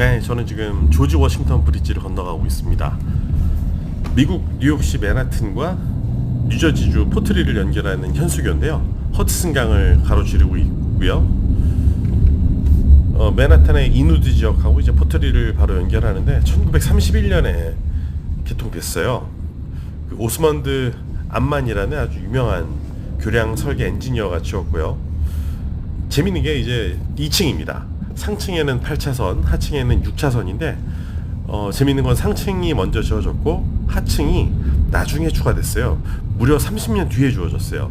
네, 저는 지금 조지 워싱턴 브리지를 건너가고 있습니다. 미국 뉴욕시 맨하튼과 뉴저지주 포트리를 연결하는 현수교인데요. 허드슨강을 가로지르고 있고요. 어, 맨하탄의 이누드 지역하고 이제 포트리를 바로 연결하는데 1931년에 개통됐어요. 그 오스먼드 암만이라는 아주 유명한 교량 설계 엔지니어가 지었고요. 재밌는 게 이제 2층입니다. 상층에는 8차선, 하층에는 6차선인데 어, 재밌는 건 상층이 먼저 지어졌고 하층이 나중에 추가됐어요. 무려 30년 뒤에 주어졌어요.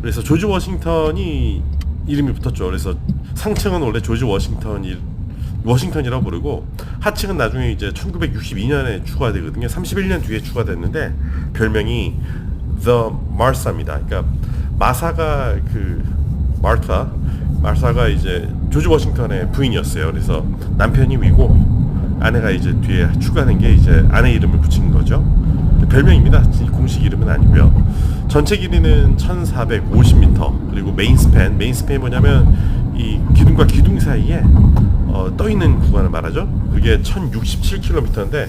그래서 조지 워싱턴이 이름이 붙었죠. 그래서 상층은 원래 조지 워싱턴이 워싱턴이라고 부르고 하층은 나중에 이제 1962년에 추가되거든요. 31년 뒤에 추가됐는데 별명이 The Martha입니다. 그러니까 마사가 그 마르타 마사가 이제 조지 워싱턴의 부인이었어요. 그래서 남편이 위고 아내가 이제 뒤에 추가된 게 이제 아내 이름을 붙인 거죠. 별명입니다. 공식 이름은 아니고요. 전체 길이는 1,450m 그리고 메인 스팬 메인 스팬이 뭐냐면 이 기둥과 기둥 사이에 어, 떠 있는 구간을 말하죠. 그게 1,067km인데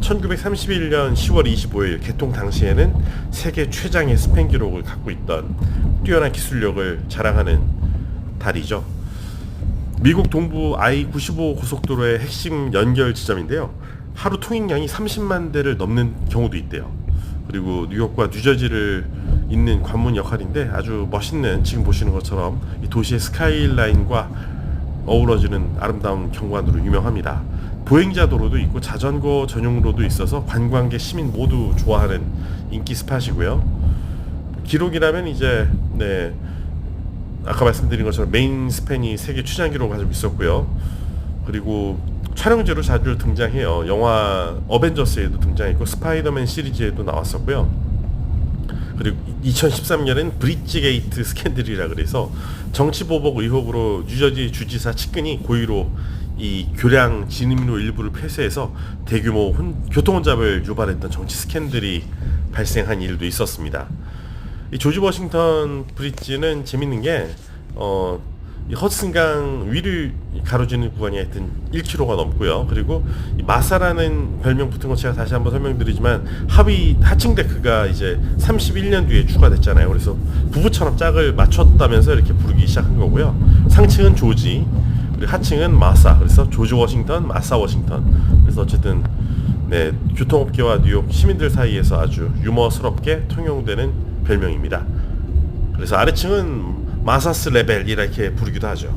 1931년 10월 25일 개통 당시에는 세계 최장의 스팬 기록을 갖고 있던 뛰어난 기술력을 자랑하는 다리죠. 미국 동부 I-95 고속도로의 핵심 연결 지점인데요. 하루 통행량이 30만 대를 넘는 경우도 있대요. 그리고 뉴욕과 뉴저지를 잇는 관문 역할인데 아주 멋있는 지금 보시는 것처럼 이 도시의 스카이라인과 어우러지는 아름다운 경관으로 유명합니다. 보행자 도로도 있고 자전거 전용로도 있어서 관광객 시민 모두 좋아하는 인기 스팟이고요. 기록이라면 이제 네 아까 말씀드린 것처럼 메인 스팬이 세계 최장 기록을 가지고 있었고요. 그리고 촬영지로 자주 등장해요. 영화 어벤져스에도 등장했고 스파이더맨 시리즈에도 나왔었고요. 그리고 2013년엔 브릿지 게이트 스캔들이라 그래서 정치 보복 의혹으로 뉴저지 주지사 측근이 고의로 이 교량 진입로 일부를 폐쇄해서 대규모 혼, 교통 혼잡을 유발했던 정치 스캔들이 발생한 일도 있었습니다. 이 조지 워싱턴 브릿지는 재밌는 게 어, 이 허슨강 위를 가로지는 구간이 하여튼 1km가 넘고요. 그리고 이 마사라는 별명 붙은 거 제가 다시 한번 설명드리지만 하위 하층 데크가 이제 31년 뒤에 추가됐잖아요. 그래서 부부처럼 짝을 맞췄다면서 이렇게 부르기 시작한 거고요. 상층은 조지, 그리고 하층은 마사. 그래서 조지 워싱턴, 마사 워싱턴. 그래서 어쨌든 네 교통업계와 뉴욕 시민들 사이에서 아주 유머스럽게 통용되는 별명입니다. 그래서 아래층은 마사스 레벨 이렇게 부르기도 하죠.